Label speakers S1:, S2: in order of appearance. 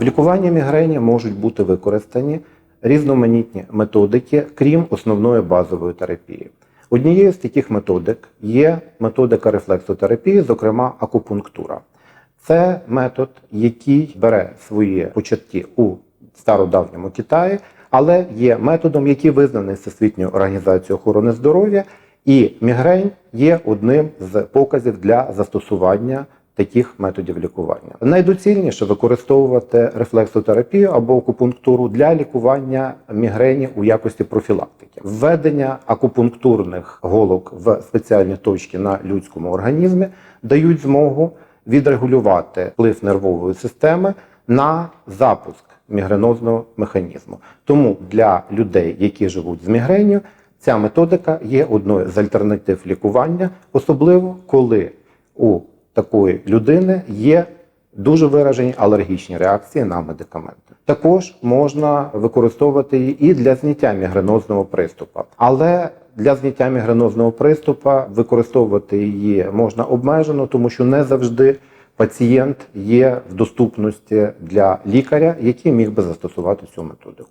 S1: В лікуванні мігрені можуть бути використані різноманітні методики, крім основної базової терапії. Однією з таких методик є методика рефлексотерапії, зокрема акупунктура. Це метод, який бере свої початки у стародавньому Китаї, але є методом, який визнаний Всесвітньою організацією охорони здоров'я, і мігрень є одним з показів для застосування таких методів лікування. Найдоцільніше використовувати рефлексотерапію або акупунктуру для лікування мігрені у якості профілактики. Введення акупунктурних голок в спеціальні точки на людському організмі дають змогу відрегулювати вплив нервової системи на запуск мігренозного механізму. Тому для людей, які живуть з мігренью, ця методика є одною з альтернатив лікування, особливо коли у такої людини є дуже виражені алергічні реакції на медикаменти. Також можна використовувати її і для зняття мігренозного приступу. Але для зняття мігренозного приступу використовувати її можна обмежено, тому що не завжди пацієнт є в доступності для лікаря, який міг би застосувати цю методику.